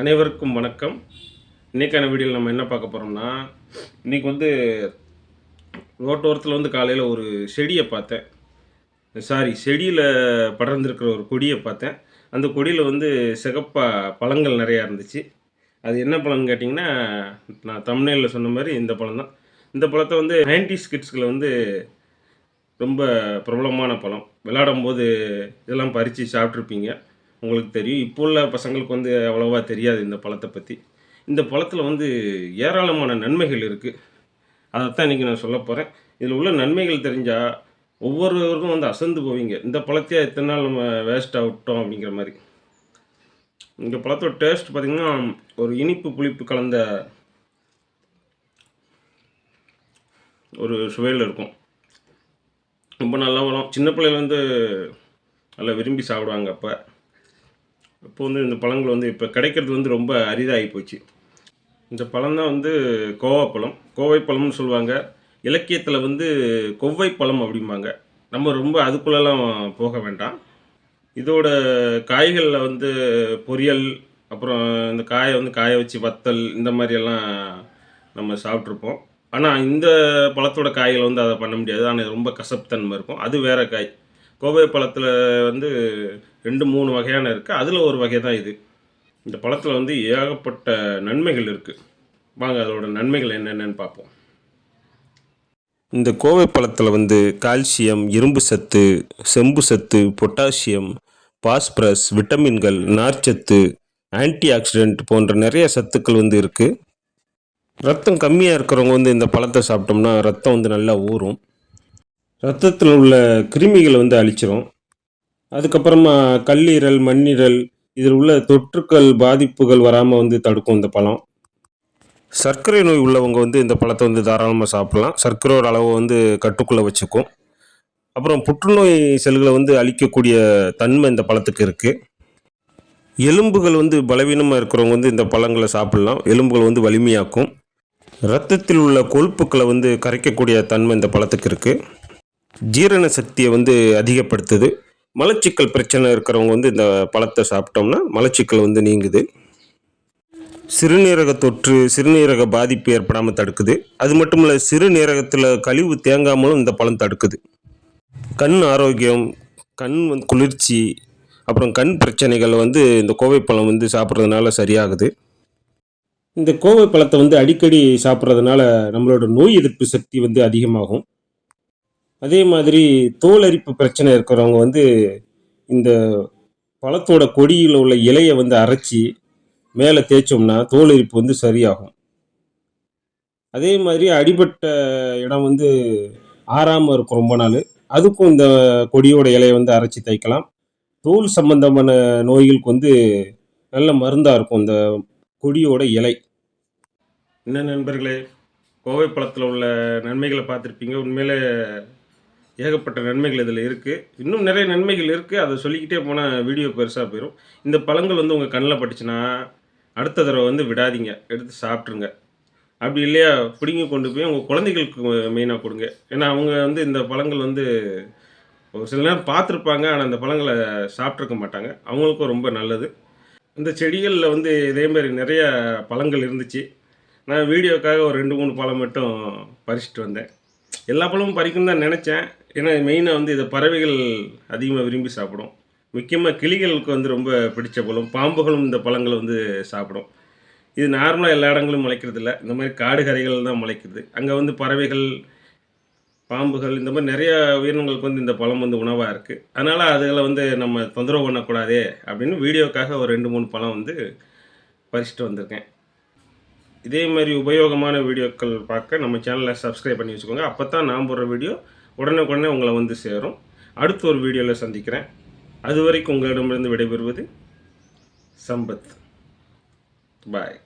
அனைவருக்கும் வணக்கம். இன்றைக்கான வீடியோவில் நம்ம என்ன பார்க்க போகிறோம்னா இன்றைக்கி வந்து ரோட்டோரத்தில் வந்து காலையில் ஒரு செடியை பார்த்தேன். சாரி செடியில் படர்ந்துருக்கிற ஒரு கொடியை பார்த்தேன். அந்த கொடியில் வந்து சிகப்பாக பழங்கள் நிறையா இருந்துச்சு. அது என்ன பழம்னு கேட்டிங்கன்னா நான் தமிழ்நிலையில் சொன்ன மாதிரி இந்த பழம் தான். இந்த பழத்தை வந்து நைன்டிஸ் கிட்ஸ்களை வந்து ரொம்ப பிரபலமான பழம். விளாடும் போது இதெல்லாம் பறித்து சாப்பிட்ருப்பீங்க உங்களுக்கு தெரியும். இப்போ உள்ள பசங்களுக்கு வந்து அவ்வளோவா தெரியாது இந்த பழத்தை பற்றி இந்த பழத்தில் வந்து ஏராளமான நன்மைகள் இருக்குது அதைத்தான் இன்றைக்கி நான் சொல்ல போகிறேன் இதில் உள்ள நன்மைகள் தெரிஞ்சால் ஒவ்வொருவருக்கும் வந்து அசந்து போவீங்க. இந்த பழத்தையே எத்தனை நாள் நம்ம வேஸ்ட்டாக விட்டோம் அப்படிங்கிற மாதிரி. இந்த பழத்தோட டேஸ்ட் பார்த்திங்கன்னா ஒரு இனிப்பு புளிப்பு கலந்த ஒரு சுவையில் இருக்கும். ரொம்ப நல்லா வரும். சின்ன பிள்ளைகள் வந்து நல்லா விரும்பி சாப்பிடுவாங்க அப்போ. இப்போ வந்து இந்த பழங்கள் வந்து இப்போ கிடைக்கிறது வந்து ரொம்ப அரிதாகி போச்சு. இந்த பழம் தான் வந்து கோவாப்பழம் கோவை பழம்னு சொல்லுவாங்க. இலக்கியத்தில் வந்து கொவ்வை பழம் அப்படிம்பாங்க. நம்ம ரொம்ப அதுக்குள்ளெல்லாம் போக வேண்டாம். இதோட காய்களில் வந்து பொரியல் அப்புறம் இந்த காயை வந்து காய வச்சு வத்தல் இந்த மாதிரியெல்லாம் நம்ம சாப்பிட்ருப்போம் ஆனால் இந்த பழத்தோட காய்களை வந்து அதை பண்ண முடியாது. ஆனால் இது ரொம்ப கசப்புத்தன்மை இருக்கும். அது வேறு காய். கோவை பழத்தில் வந்து ரெண்டு மூணு வகையான இருக்குது அதில் ஒரு வகை தான் இது. இந்த பழத்தில் வந்து ஏகப்பட்ட நன்மைகள் இருக்குது வாங்க அதோட நன்மைகள் என்னென்னு பார்ப்போம். இந்த கோவை பழத்தில் வந்து கால்சியம் இரும்பு சத்து செம்பு சத்து பொட்டாசியம் பாஸ்பரஸ் விட்டமின்கள் நார்ச்சத்து ஆன்டி ஆக்சிடென்ட் போன்ற நிறைய சத்துக்கள் வந்து இருக்குது ரத்தம் கம்மியாக இருக்கிறவங்க வந்து இந்த பழத்தை சாப்பிட்டோம்னா ரத்தம் வந்து நல்லா ஊறும். ரத்தத்தில் உள்ள கிருமிகளை வந்து அழிச்சிரும். அதுக்கப்புறமா கல்லீரல் மண்ணீரல் இதில் உள்ள தொற்றுக்கள் பாதிப்புகள் வராமல் வந்து தடுக்கும் இந்த பழம். சர்க்கரை நோய் உள்ளவங்க வந்து இந்த பழத்தை வந்து தாராளமாக சாப்பிட்லாம். சர்க்கரையோட அளவை வந்து கட்டுக்குள்ளே வச்சுக்கும். அப்புறம் புற்றுநோய் செல்களை வந்து அழிக்கக்கூடிய தன்மை இந்த பழத்துக்கு இருக்குது எலும்புகள் வந்து பலவீனமாக இருக்கிறவங்க வந்து இந்த பழங்களை சாப்பிட்லாம். எலும்புகள் வந்து வலிமையாக்கும். ரத்தத்தில் உள்ள கொழுப்புக்களை வந்து கரைக்கக்கூடிய தன்மை இந்த பழத்துக்கு இருக்குது ஜீரண சக்தியை வந்து அதிகப்படுத்துது. மலச்சிக்கல் பிரச்சனை இருக்கிறவங்க வந்து இந்த பழத்தை சாப்பிட்டோம்னா மலச்சிக்கல் வந்து நீங்குது. சிறுநீரக தொற்று சிறுநீரக பாதிப்பு ஏற்படாமல் தடுக்குது. அது மட்டும் இல்லை சிறுநீரகத்தில் கழிவு தேங்காமலும் இந்த பழம் தடுக்குது. கண் ஆரோக்கியம் கண் வந்து குளிர்ச்சி அப்புறம் கண் பிரச்சனைகள் வந்து இந்த கோவைப்பழம் வந்து சாப்பிட்றதுனால சரியாகுது. இந்த கோவை பழத்தை வந்து அடிக்கடி சாப்பிட்றதுனால நம்மளோட நோய் எதிர்ப்பு சக்தி வந்து அதிகமாகும். அதே மாதிரி தோல் அரிப்பு பிரச்சனை இருக்கிறவங்க வந்து இந்த பழத்தோட கொடியில் உள்ள இலையை வந்து அரைச்சி மேலே தேய்ச்சோம்னா தோல் அரிப்பு வந்து சரியாகும். அதே மாதிரி அடிபட்ட இடம் வந்து ஆறாமல் இருக்கும் ரொம்ப நாள். அதுக்கும் இந்த கொடியோட இலையை வந்து அரைச்சி தைக்கலாம் தோல் சம்பந்தமான நோய்களுக்கு வந்து நல்ல மருந்தாக இருக்கும் இந்த கொடியோட இலை. என்ன நண்பர்களே கோவை பழத்தில் உள்ள நன்மைகளை பார்த்துருப்பீங்க. உண்மையிலே ஏகப்பட்ட நன்மைகள் இதில் இருக்குது இன்னும் நிறைய நன்மைகள் இருக்குது அதை சொல்லிக்கிட்டே போனால் வீடியோ பெருசாக போயிடும் இந்த பழங்கள் வந்து உங்கள் கண்ணில் பட்டுச்சுன்னா அடுத்த தடவை வந்து விடாதீங்க. எடுத்து சாப்பிட்ருங்க அப்படி இல்லையா? பிடிங்கி கொண்டு போய் உங்கள் குழந்தைகளுக்கு மெயினாக கொடுங்க. ஏன்னா அவங்க வந்து இந்த பழங்கள் வந்து ஒரு சில நேரம் பார்த்துருப்பாங்க. ஆனால் அந்த பழங்களை சாப்பிட்ருக்க மாட்டாங்க. அவங்களுக்கும் ரொம்ப நல்லது. இந்த செடிகளில் வந்து இதேமாரி நிறைய பழங்கள் இருந்துச்சு. நான் வீடியோக்காக ஒரு ரெண்டு மூணு பழம் மட்டும் பறிச்சுட்டு வந்தேன். எல்லா பழமும் பறிக்கணும்னு தான் நினச்சேன். ஏன்னா மெயினாக வந்து இதை பறவைகள் அதிகமாக விரும்பி சாப்பிடும். முக்கியமாக கிளிகளுக்கு வந்து ரொம்ப பிடிச்ச பழம். பாம்புகளும் இந்த பழங்களை வந்து சாப்பிடும். இது நார்மலாக எல்லா இடங்களும் முளைக்கிறது இல்லை. இந்த மாதிரி காடு கரைகள் தான் முளைக்கிறது அங்கே வந்து பறவைகள் பாம்புகள் இந்த மாதிரி நிறைய உயிரினங்களுக்கு வந்து இந்த பழம் வந்து உணவாக இருக்குது அதனால் அதுகளை வந்து நம்ம தொந்தரவு பண்ணக்கூடாதே அப்படின்னு வீடியோக்காக ஒரு ரெண்டு மூணு பழம் வந்து பறிச்சுட்டு வந்திருக்கேன். இதே மாதிரி உபயோகமான வீடியோக்கள் பார்க்க நம்ம சேனலை சப்ஸ்கிரைப் பண்ணி வச்சுக்கோங்க. அப்போ தான் நான் போடுற வீடியோ உடனே உடனே உங்களை வந்து சேரும். அடுத்த ஒரு வீடியோவில் சந்திக்கிறேன். அது வரைக்கும் உங்களிடமிருந்து விடைபெறுவது சம்பத். பாய்